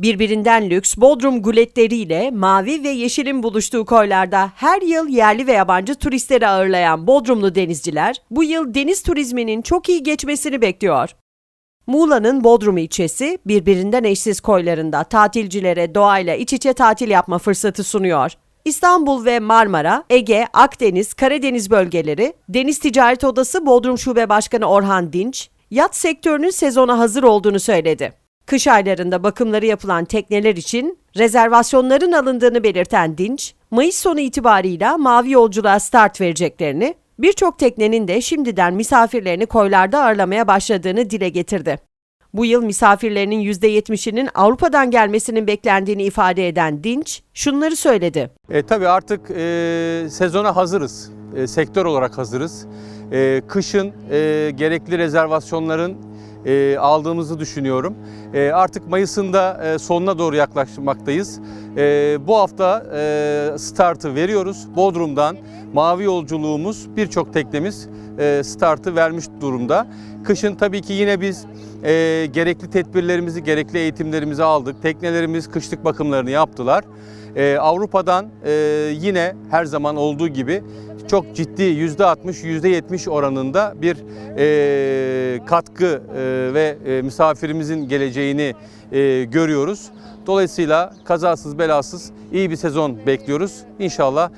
Birbirinden lüks Bodrum guletleriyle mavi ve yeşilin buluştuğu koylarda her yıl yerli ve yabancı turistleri ağırlayan Bodrumlu denizciler bu yıl deniz turizminin çok iyi geçmesini bekliyor. Muğla'nın Bodrum ilçesi birbirinden eşsiz koylarında tatilcilere doğayla iç içe tatil yapma fırsatı sunuyor. İstanbul ve Marmara, Ege, Akdeniz, Karadeniz bölgeleri, Deniz Ticaret Odası Bodrum Şube Başkanı Orhan Dinç, yat sektörünün sezona hazır olduğunu söyledi. Kış aylarında bakımları yapılan tekneler için rezervasyonların alındığını belirten Dinç, Mayıs sonu itibarıyla mavi yolculuğa start vereceklerini, birçok teknenin de şimdiden misafirlerini koylarda ağırlamaya başladığını dile getirdi. Bu yıl misafirlerinin %70'inin Avrupa'dan gelmesinin beklendiğini ifade eden Dinç, şunları söyledi. E, tabii artık e, sezona hazırız. E, sektör olarak hazırız. E, kışın e, gerekli rezervasyonların e, aldığımızı düşünüyorum. E, artık Mayıs'ın da e, sonuna doğru yaklaşmaktayız. E, bu hafta e, startı veriyoruz. Bodrum'dan mavi yolculuğumuz birçok teknemiz e, startı vermiş durumda. Kışın tabii ki yine biz e, gerekli tedbirlerimizi, gerekli eğitimlerimizi aldık. Teknelerimiz kışlık bakımlarını yaptılar. Ee, Avrupa'dan e, yine her zaman olduğu gibi çok ciddi %60, %70 oranında bir e, katkı e, ve e, misafirimizin geleceğini e, görüyoruz. Dolayısıyla kazasız belasız iyi bir sezon bekliyoruz. İnşallah e,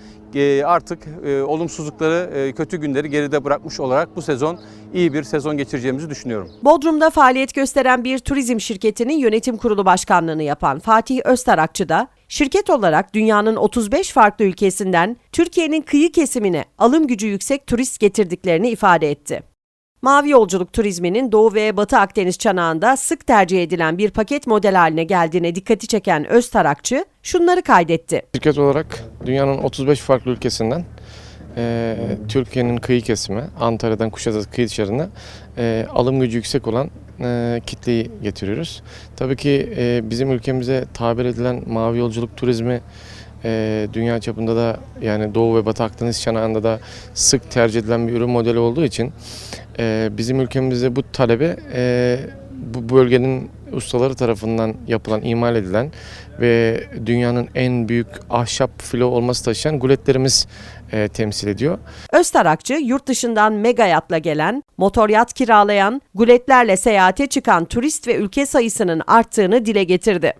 artık e, olumsuzlukları, e, kötü günleri geride bırakmış olarak bu sezon iyi bir sezon geçireceğimizi düşünüyorum. Bodrum'da faaliyet gösteren bir turizm şirketinin yönetim kurulu başkanlığını yapan Fatih Öztarakçı da şirket olarak dünyanın 35 farklı ülkesinden Türkiye'nin kıyı kesimine alım gücü yüksek turist getirdiklerini ifade etti. Mavi yolculuk turizminin Doğu ve Batı Akdeniz çanağında sık tercih edilen bir paket model haline geldiğine dikkati çeken Öztarakçı şunları kaydetti. Şirket olarak dünyanın 35 farklı ülkesinden e, Türkiye'nin kıyı kesimi, Antalya'dan Kuşadası kıyı dışarına e, alım gücü yüksek olan e, kitleyi getiriyoruz. Tabii ki e, bizim ülkemize tabir edilen mavi yolculuk turizmi e, dünya çapında da yani Doğu ve Batı Akdeniz çanağında da sık tercih edilen bir ürün modeli olduğu için e, bizim ülkemizde bu talebe e, bu bölgenin ustaları tarafından yapılan, imal edilen ve dünyanın en büyük ahşap filo olması taşıyan guletlerimiz e, temsil ediyor. Öztarakçı yurt dışından mega yatla gelen, motor yat kiralayan, guletlerle seyahate çıkan turist ve ülke sayısının arttığını dile getirdi.